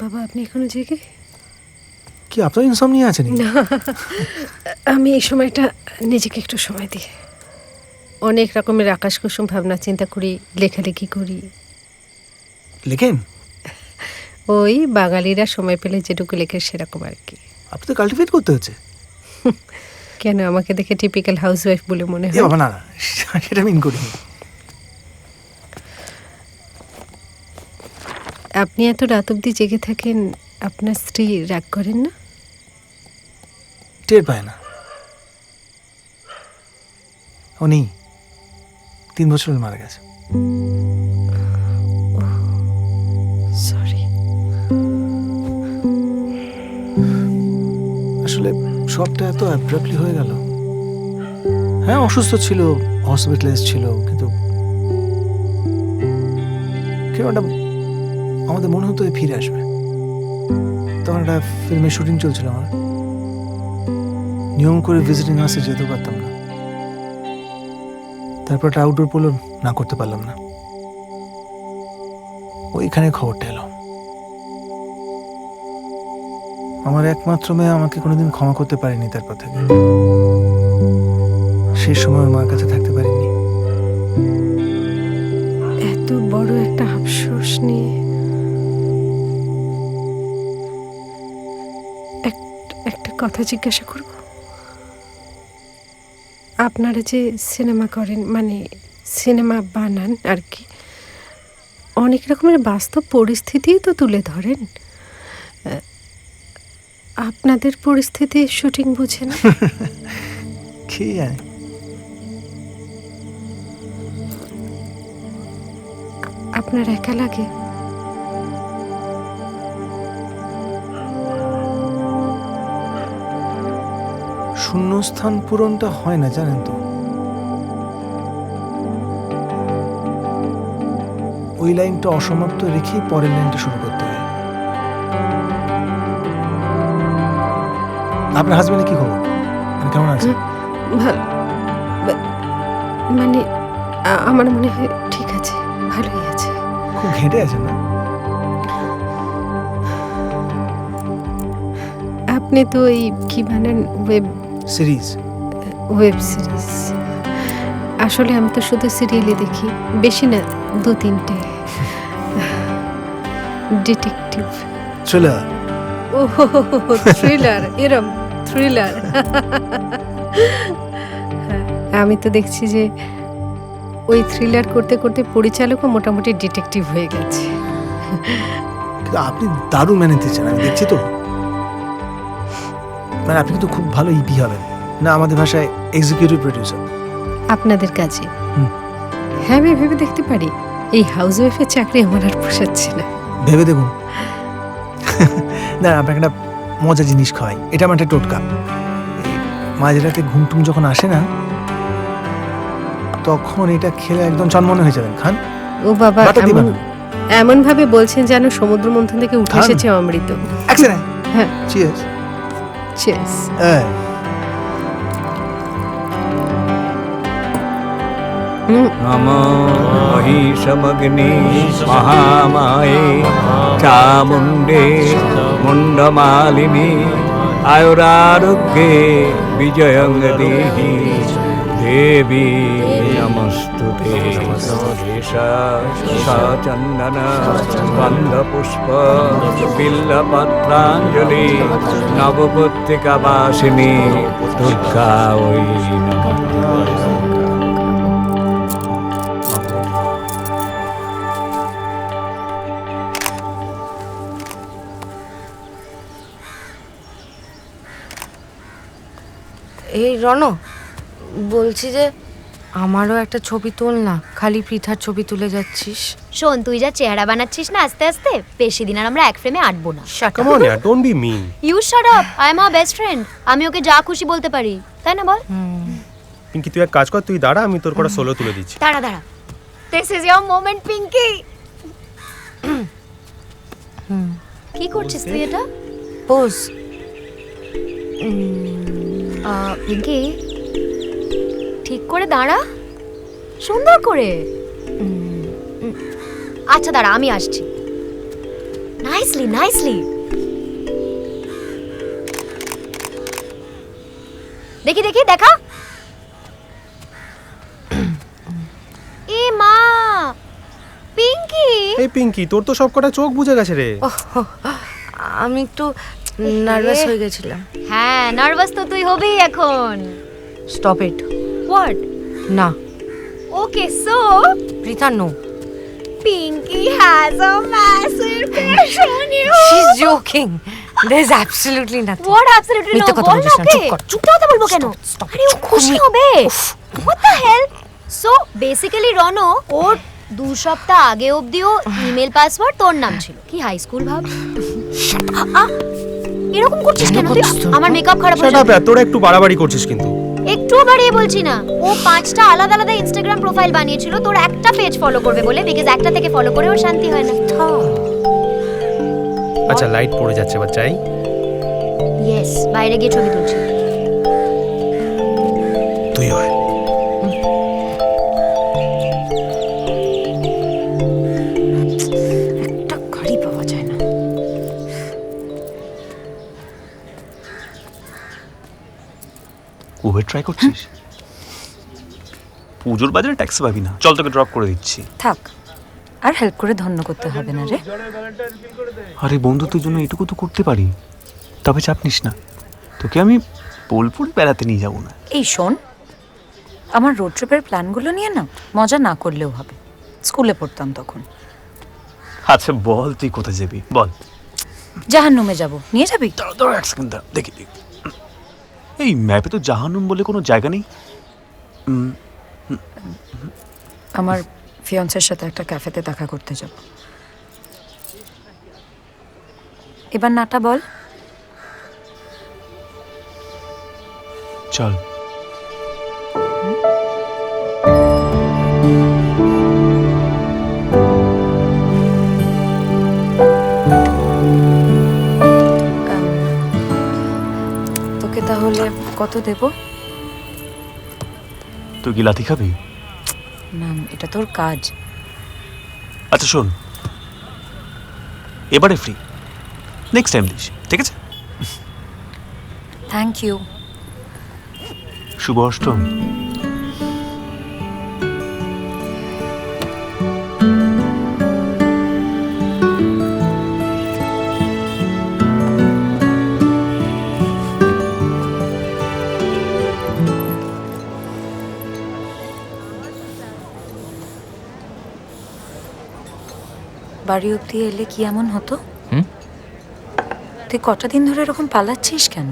বাবা আপনি এখনও জেগে? কি আপনার ইনসমনিয়া আছে নাকি না আমি এই সময়টা নিজেকে একটু সময় দিই। অনেক রকমের আকাশ কুসুম ভাবনা চিন্তা করি লেখালেখি করি। লেখেন? ওই বাঙালিরা সময় পেলে যেটুকু লেখে সেরকম আর কি। আপনি তো কাল্টিভেট করতে হচ্ছে। কেন আমাকে দেখে টিপিক্যাল হাউসওয়াইফ বলে মনে হয়? না না সেটা মিন করিনি। আপনি এত রাত অবধি জেগে থাকেন আপনার স্ত্রী রাগ করেন না? টের পায় না। নেই তিন বছর মারা গেছে। সরি আসলে সবটা এত অ্যাব্রাপ্টলি হয়ে গেল। হ্যাঁ অসুস্থ ছিল হসপিটালাইজ ছিল কিন্তু কেউ একটা আমাদের মনে হতো ফিরে আসবে। তখন একটা ফিল্মের শুটিং চলছিল আমার। নিয়ম করে ভিজিটিং আসে যেতে পারতাম না। তারপর একটা আউটডোর পোলো না করতে পারলাম না। ওইখানে খবরটা এলো। আমার একমাত্র মেয়ে আমাকে কোনোদিন ক্ষমা করতে পারেনি তারপর থেকে সেই সময় মার কাছে থাকতে পারিনি। এত বড় একটা আফসোস নিয়ে কথা জিজ্ঞাসা করব? আপনারা যে সিনেমা করেন মানে সিনেমা বানান আর কি অনেক রকমের বাস্তব পরিস্থিতিই তো তুলে ধরেন। আপনাদের পরিস্থিতি শুটিং বুঝে না? কি জানি। আপনার একা লাগে? শূন্যস্থান পূরণটা হয় না জানেন তো। ওই লাইনটা অসমাপ্ত রেখেই পরের লাইনটা শুরু করতে হয়। আপনার হাজবেন্ডে কি খবর? মানে কেমন আছে? মানে আমার মনে হয় ঠিক আছে ভালোই আছে। খুব ঘেঁটে আছেন না? আপনি তো এই কি বানান ওয়েব সিরিজ? Web series. আসলে আমি তো শুধু সিরিয়ালে দেখি বেশি না দু তিনটে। ডিটেকটিভ। থ্রিলার ও থ্রিলার এরম থ্রিলার আমি তো দেখছি যে ওই থ্রিলার করতে করতে পরিচালকও মোটামুটি ডিটেকটিভ হয়ে গেছে। আপনি দারুণ মেনে দিচ্ছেন আমি দেখছি তো। মানে আপনি কিন্তু খুব ভালো ইপি হবেন। না আমাদের ভাষায় এক্সিকিউটিভ প্রডিউসার আপনাদের কাছে হ্যাঁ আমি ভেবে দেখতে পারি। এই হাউস ওয়াইফের চাকরি আমার আর পোষাচ্ছে না। ভেবে দেখুন। না আপনাকে একটা মজার জিনিস খাওয়াই। এটা আমার একটা টোটকা। এই মাঝরাতে ঘুমটুম যখন আসে না তখন এটা খেলে একদম চনমনে হয়ে যাবেন। খান। ও বাবা এমন এমন ভাবে বলছেন যেন সমুদ্র মন্থন থেকে উঠে। এসেছে অমৃত। হ্যাঁ। চিয়ার্স চেস হ্যাঁ হুম নমো মহিষমগ্নি মহামায়ে চামুণ্ডে মুণ্ডমালিনী আয়ুরারোগ্যে বিজয়ং দেহি দেবী। নমস্তুতে। সচন্দন বন্ধপুষ্প বিল্লপত্রাঞ্জলি নবপত্রিকা বাসিনী দুর্গা ওই নমঃ এই রণ বলছি যে আমারও একটা ছবি তোল না খালি পৃথার ছবি তুলে যাচ্ছিস। শোন তুই যা চেহারা বানাচ্ছিস না আস্তে আস্তে বেশি দিন আর আমরা এক ফ্রেমে আটবো না। Come on, yeah, don't be mean. You shut up I am our best friend আমি ওকে যা খুশি বলতে পারি তাই না বল? পিঙ্কি তুই এক কাজ কর তুই দাঁড়া আমি তোর কটা সোলো তুলে দিচ্ছি। দাঁড়া দাঁড়া। This is your moment Pinky কি করছিস তুই এটা? পোজ পিঙ্কি ঠিক করে দাঁড়া। সুন্দর করে। আচ্ছা দাঁড়া আমি আসছি। নাইসলি নাইসলি দেখি দেখি দেখা। এ মা পিঙ্কি। এই পিঙ্কি তোর তো সব কটা চোখ বুঝে গেছে রে। আমি একটু নার্ভাস হয়ে গেছিলাম। হ্যাঁ নার্ভাস তো তুই হবেই এখন। স্টপ ইট হোয়াট না। Okay so Pritha no Pinky has a massive crush on you. She is joking there is absolutely nothing What? Absolutely no? বল না না, চুপ কথা বলব কেন? Stop, stop, আরে ও। খুশি হবে। What the hell? So basically Rono ওর দু সপ্তাহ আগে অবধিও ইমেল পাসওয়ার্ড তোর নাম ছিল। কি হাই স্কুল ভাব? এরকম করছিস কেন কেন? তুই আমার মেকআপ খারাপ হয়ে যাবে। তোরা একটু বাড়াবাড়ি করছিস কিন্তু। একটুও বাড়িয়ে বলছি না। ও পাঁচটা আলাদা আলাদা ইনস্টাগ্রাম প্রোফাইল বানিয়েছিল তোর একটা পেজ ফলো করবে বলে বিকজ একটা থেকে ফলো করে ওর শান্তি হয় না। আচ্ছা লাইট পড়ে যাচ্ছে বাচ্চাই ইয়েস বাইরে গিয়ে ছবি তুলছি। ট্রাই করছিস? পুজোর বাজারে ট্যাক্সি পাবি না। চল তোকে ড্রপ করে দিচ্ছি। থাক আর হেল্প করে ধন্য করতে হবে না রে। আরে বন্ধুত্বের জন্য এটুকু তো করতে পারি। তবে চাপ নিস না। তোকে আমি বোলপুর বেড়াতে নিয়ে যাব না। এই শোন আমার রোড ট্রিপের প্ল্যানগুলো নিয়ে না মজা না করলেও হবে। স্কুলে পড়তাম তখন। আচ্ছা বল তুই কোথায় যাবি? বল। জাহান্নুমে যাব। নিয়ে যাবি? দাঁড়া দাঁড়া এক সেকেন্ড দেখি দেখি। এই ম্যাপে তো জাহান্নুম বলে কোনো জায়গা নেই। আমার ফিয়ন্সের সাথে একটা ক্যাফেতে দেখা করতে যাব। এবার নাটা বল। চল। তাহলে কত দেব? তুই কি লাথি খাবি? না এটা তোর কাজ। আচ্ছা শোন। এবারে ফ্রি নেক্সট টাইম দিস ঠিক আছে? থ্যাংক ইউ শুভ অষ্টমী। বাড়ি অব্দি এলে কি এমন হতো? তুই কটা দিন ধরে এরকম পালাচ্ছিস কেন?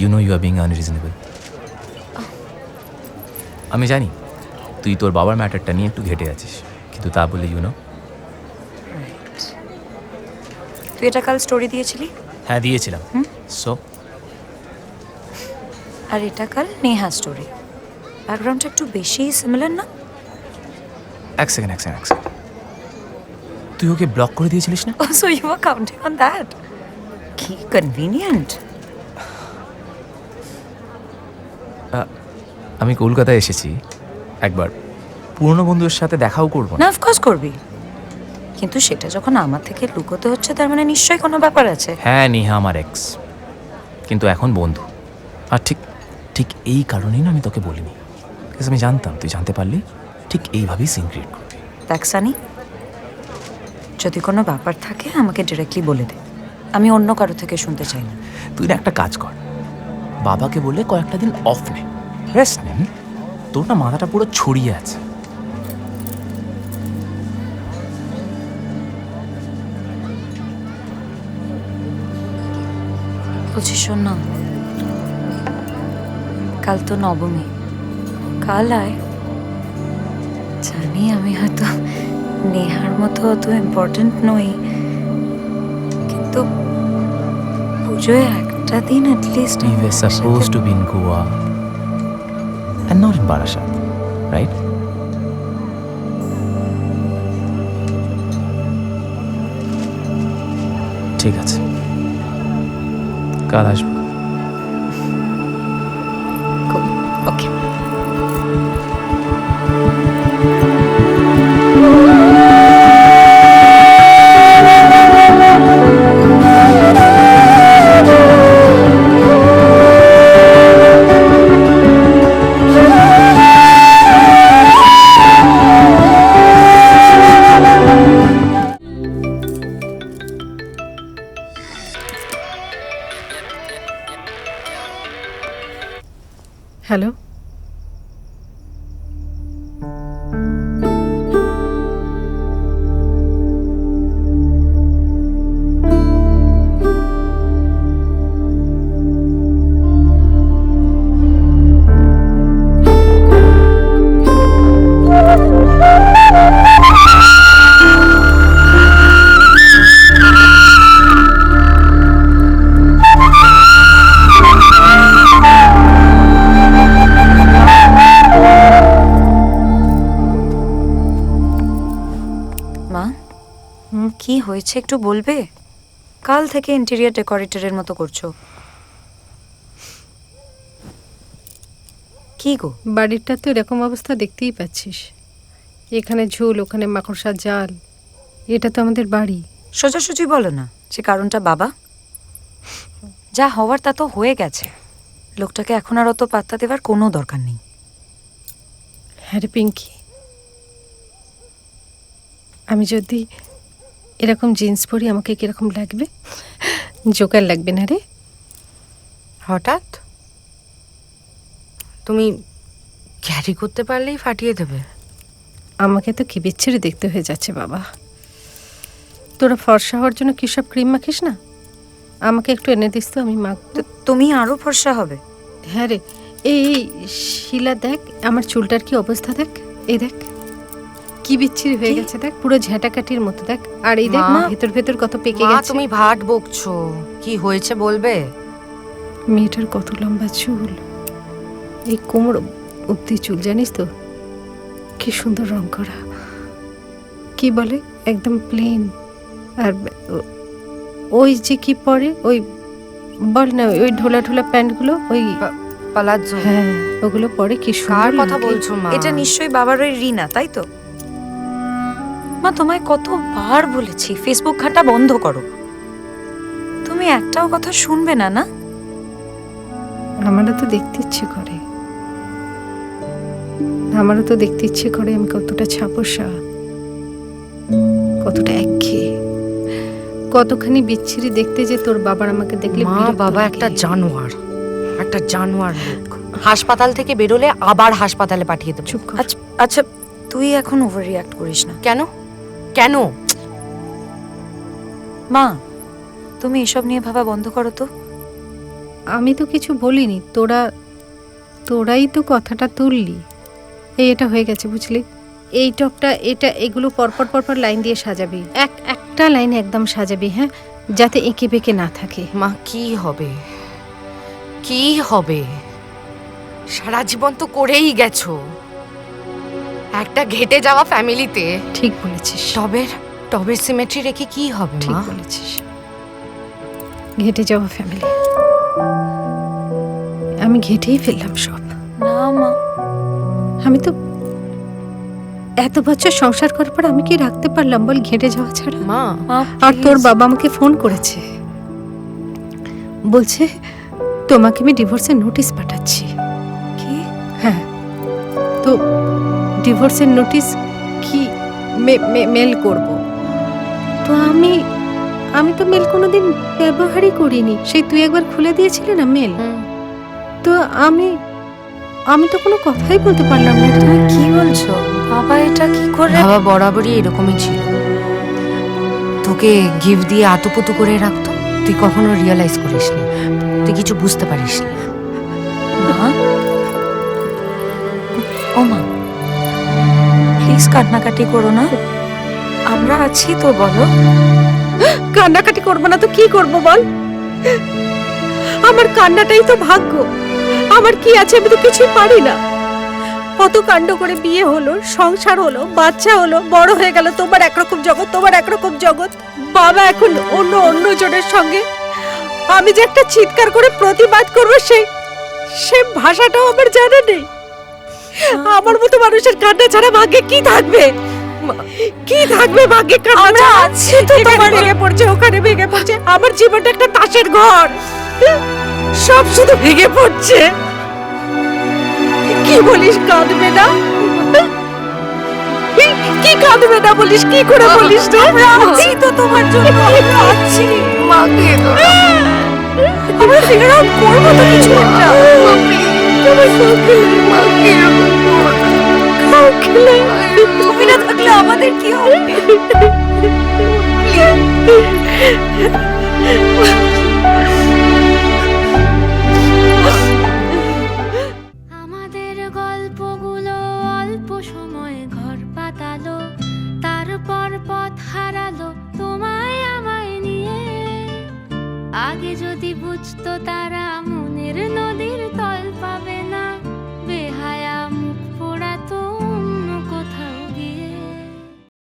You know you are being unreasonable আমি জানি তুই তোর বাবার ম্যাটারটা নিয়ে একটু ঘেটে আছিস কিন্তু তা বলে ইউ নো তুই এটা কাল স্টোরি দিয়েছিলি? হ্যাঁ দিয়েছিলাম। সো আর এটা কাল নেহা স্টোরি ব্যাকগ্রাউন্ডটা একটু বেশি সিমিলার না? এক সেকেন্ড এক সেকেন্ড এক সেকেন্ড তুই ওকে ব্লক করে দিয়েছিলিস না? So you were counting on that? কি কনভিনিয়েন্ট আমি কলকাতায় এসেছি। একবার পুরনো বন্ধুর সাথে দেখাও করব না। অফকোর্স করবি। কিন্তু সেটা যখন আমার থেকে লুকোতে হচ্ছে তার মানে নিশ্চয়ই কোনো ব্যাপার আছে। হ্যাঁ নেহা আমার এক্স কিন্তু এখন বন্ধু। আর ঠিক ঠিক এই কারণেই না আমি তোকে বলিনি। আমি জানতাম তুই জানতে পারলি? ঠিক এইভাবেই সিন ক্রিয়েট করবি। দেখ সানি যদি কোনো ব্যাপার থাকে আমাকে ডিরেক্টলি বলে দে। আমি অন্য কারও থেকে শুনতে চাই না। তুই না একটা কাজ কর। বাবাকে বলে কয়েকটা দিন অফ নে। রেস্ট নে তোর না মাথাটা পুরো ছড়িয়ে আছে। বলছি শোন না। কাল তো নবমী। কাল আয়। জানি আমি হয়তো নেহার মতো অত ইম্পর্ট্যান্ট নই। কিন্তু পুজোয় একটা দিন at least We were supposed to be in Goa and not in Barashat, right? ঠিক আছে। কাল আসব। মা। কি হয়েছে একটু বলবে? কাল থেকে ইন্টেরিয়ার ডেকোরেটরের মতো করছ। কি গো? বাড়িটা তো এরকম অবস্থা দেখতেই পাচ্ছিস। এখানে ঝুল ওখানে মাকড়সার জাল। এটা তো আমাদের বাড়ি। সোজাসুজি বলো না সে কারণটা বাবা। যা হওয়ার তা তো হয়ে গেছে। লোকটাকে এখন আর অত পাত্তা দেওয়ার কোনো দরকার নেই। হ্যাঁ রে পিঙ্কি আমি যদি এরকম জিন্স পরি আমাকে কীরকম লাগবে? জোকার লাগবে না রে। হঠাৎ? তুমি ক্যারি করতে পারলেই ফাটিয়ে দেবে। আমাকে তো কি বিচ্ছিরি দেখতে হয়ে যাচ্ছে বাবা। তোরা ফর্সা হওয়ার জন্য কী সব ক্রিম মাখিস না? আমাকে একটু এনে দিস তো আমি মাখ তো তুমি আরও ফর্সা হবে। হ্যাঁ রে। এই এই, শিলা দেখ আমার চুলটার কি অবস্থা দেখ? এই দেখ। কি বিচ্ছিরি হয়ে গেছে দেখ? পুরো ঝেঁটাকাটির মতো দেখ। আর এই দেখ মা, ভেতর ভেতর কত পেকে গেছে। তুমি ভাট বকছো। কি হয়েছে বলবে? মেয়েটার কত লম্বা চুল। এই কোমর অব্দি চুল জানিস তো? কি সুন্দর রং করা। কি বলে? একদম প্লেন আর ওই যে কি পরে? ওই বল না ওই ঢোলা ঢোলা প্যান্টগুলো ওই পালাজ্জো। হ্যাঁ ওগুলো পরে কি সুন্দর কথা বলছো মা? এটা নিশ্চয়ই বাবার ওই রিনা তাই তো? মা তোমায় কতবার বলেছি ফেসবুক ঘাটা বন্ধ করো। তুমি একটাও কথা শুনবে না না? আমারও তো দেখতে ইচ্ছে করে। আমারও তো দেখতে ইচ্ছে করে আমি কতটা ছাপোষা কতটা একঘেয়ে। কতখানি বিচ্ছিরি দেখতে যে তোর বাবার আমাকে দেখলে মা বাবা একটা জানোয়ার একটা জানোয়ার হাসপাতাল থেকে বেরোলে আবার হাসপাতালে পাঠিয়ে দেবো। চুপ আচ্ছা আচ্ছা তুই এখন ওভার রিয়াক্ট করিস না। কেন? কেন? মা তুমি এসব নিয়ে ভাবা বন্ধ করো তো। আমি তো কিছু বলিনি তোরা তোরাই তো কথাটা তুললি। এই এটা হয়ে গেছে বুঝলি? এই টপটা এটা এগুলো পরপর পরপর লাইন দিয়ে সাজাবি। এক একটা লাইনে একদম সাজাবি হ্যাঁ? যাতে এঁকে বেঁকে না থাকে। মা কি হবে? কি হবে? সারা জীবন তো করেই গেছো। একটা ঘেটে যাওয়া ফ্যামিলিতে। ঠিক বলেছিস। টবের টবের সিমেট্রি রেখে কি হবে ঠিক মা? বলেছিস। ঘেটে যাওয়া ফ্যামিলি আমি ঘেটেই ফেললাম সব। না মা। আমি তো এত বছর সংসার করার পর আমি কি রাখতে পারলাম বল ঘেটে যাওয়া ছাড়া? মা। মা আর তোর বাবা আমাকে ফোন করেছে। বলছে তোমাকে আমি ডিভোর্সের নোটিশ পাঠাচ্ছি। কি? হ্যাঁ। তো ডিভোর্সের নোটিশ কি মেল করব? তো আমি আমি তো মেল কোনোদিন ব্যবহারই করিনি। সেই তুই একবার খুলে দিয়েছিলি না মেল? তো আমি আমি তো কোনো কথাই বলতে পারলাম না। তুমি কি বলছো? বাবা এটা কি করে? বাবা বরাবরই এরকমই ছিল। তোকে গিফট দিয়ে আতুপুতু করে রাখতো। তুই কখনো রিয়েলাইজ করিসনি। তুই কিছু বুঝতে পারিসনি। মা? ও মা। প্লিজ কান্নাকাটি করো না। আমরা আছি তো, বলো। কান্নাকাটি করব না তো কি করব বল? আমার কান্নাটাই তো ভাগ্য। আমার কি আছে আমি তো কিছুই পারি না। কত কাণ্ড করে বিয়ে হলো, সংসার হলো, বাচ্চা হলো, বড় হয়ে গেল, তোমার একরকম জগৎ, তোমার একরকম জগৎ। বাবা এখন অন্য অন্য জনের সঙ্গে। আমি যে একটা চিৎকার করে প্রতিবাদ করব, সেই সে ভাষাটাও আমার জানা নেই। আমার মতো মানুষের কান্না ছাড়া ভাগ্যে কি থাকবে? কি থাকবে ভাগ্যে কান্না? আছি। তো তোমার ভেঙে পড়ছে ওখানে ভেঙে পড়ছে। আমার জীবনটা একটা তাসের ঘর। সব শুধু ভেঙে পড়ছে। কি বলিস কাঁদবে না? কি- কি কাঁদবে না বলিস? কি করে বলিস রে? আছি তো তোমার জন্য আছি। আমরা ফিগার আউট করব তো কিছু একটা। তুমি না থাকলে আমাদের কি হবে